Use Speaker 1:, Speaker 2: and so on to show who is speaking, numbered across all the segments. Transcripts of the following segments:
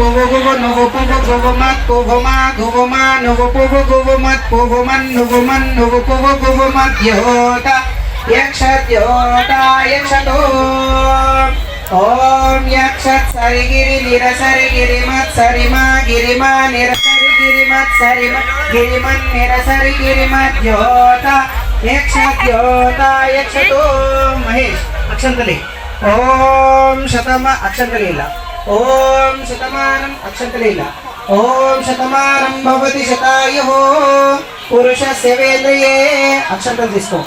Speaker 1: यक्षत् पुगु गुगु नुगु पुगु गुगु मत् पुगु मा गुगु मा नुगु पुगु गुगु मत् पुगु मन् नुगु मन् नुगु पुगु गुगु मत् योता यक्षद्योता यक्षतो ॐ यक्षत् सरिगिरि निरसरि गिरिमत् सरिमा गिरिमा निरसरि गिरिमत् सरिम गिरिमन् निरसरि गिरिमत् योता यक्षद्योता यक्षतो महेश अक्षन्तले ॐ शतम अक्षन्तले ॐ शतमानम् अक्षतलीला ॐ शतमानं भवति शतायुः पुरुषस्य वेदये अक्षन्तं तिष्ठो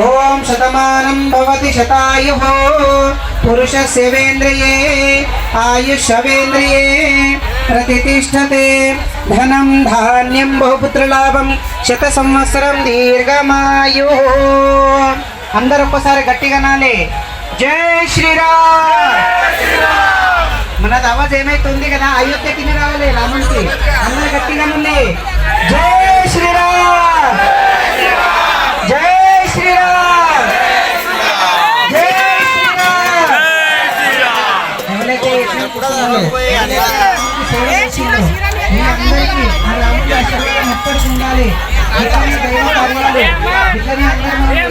Speaker 1: ॐ शतमानं भवति शतायुः पुरुषस्य वेन्द्रिये आयुषवेन्द्रिये प्रतिष्ठते धनं धान्यं बहुपुत्रलाभं శతసంవత్సరం దీర్ఘమాయు అందరూ ఒక్కసారి గట్టిగా నాలే జై శ్రీరామ్ మనది ఆవాజ్ ఏమైతుంది కదా? అయోధ్య తిని రావాలి రాముడికి అందరు గట్టిగా ఉంది జై శ్రీరామ్! జై శ్రీరామ్! జై శ్రీరామ్! మీ అందరికీ ఆ రాముడి ఆశీర్వాదం ఎప్పటికీ ఉండాలి ఇట్లనే దైవ కార్యాలు ఇట్లనే అందరూ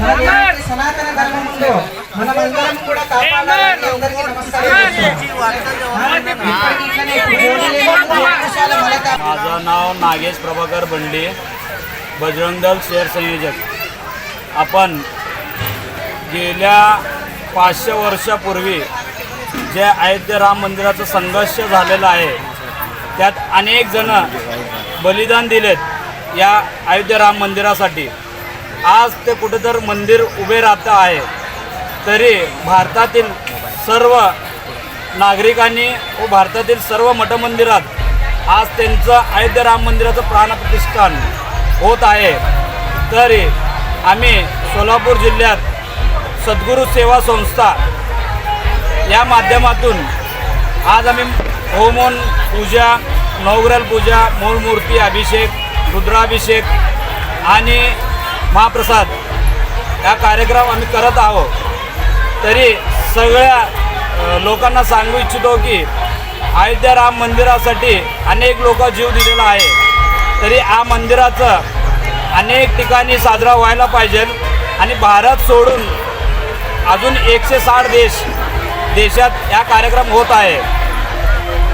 Speaker 1: మనం సనాతన ధర్మం ఉందో మనమందరం కూడా కాపాడాలని అందరికీ నమస్కారం చేస్తున్నాం. ఇప్పటికీ ఇట్లనే జోడీలేమో అవకాశాల మొలక
Speaker 2: माझं नाव नागेश प्रभाकर बंडे बजरंग दल शेअर संयोजक आपण गेल्या पाचशे वर्षापूर्वी जे अयोध्या राम मंदिराचं संघर्ष झालेलं आहे त्यात अनेक जण बलिदान दिलेत या अयोध्या राम मंदिरासाठी आज ते कुठेतर मंदिर उभे राहतं आहे तरी भारतातील सर्व नागरिकांनी व भारतातील सर्व मठमंदिरात आज त्यांचं अयोध्या राम मंदिराचं प्राणप्रतिष्ठान होत आहे. तरी आम्ही सोलापूर जिल्ह्यात सद्गुरू सेवा संस्था या माध्यमातून आज आम्ही होमोन पूजा नवग्रल पूजा मूळमूर्ती अभिषेक रुद्राभिषेक आणि महाप्रसाद या कार्यक्रम आम्ही करत आहोत. तरी सगळ्या लोकांना सांगू इच्छितो की अयोध्या राम मंदिरासाठी अनेक लोक जीव दिलेला आहे. तरी या मंदिराचं अनेक ठिकाणी साजरा व्हायला पाहिजे आणि भारत सोडून अजून एकशे साठ देश देशात या कार्यक्रम होत आहे.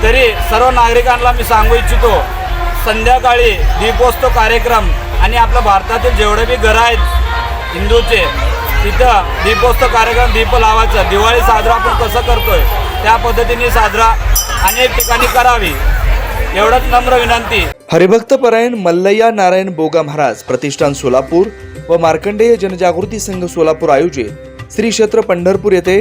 Speaker 2: तरी सर्व नागरिकांना मी सांगू इच्छितो संध्याकाळी दीपोत्सव कार्यक्रम आणि आपल्या भारतातील जेवढे बी घरं आहेत हिंदूचे तिथं दीपोत्सव कार्यक्रम दीप लावायचं. दिवाळी साजरा आपण कसं करतोय? त्या पद्धतीने साजरा अनेक ठिकाणी करावी. एवढंच नम्र विनंती.
Speaker 3: हरिभक्तपरायण मल्लय्या नारायण बोगा महाराज प्रतिष्ठान सोलापूर व मार्कंडेय जनजागृती संघ सोलापूर आयोजित श्री क्षेत्र पंढरपूर येथे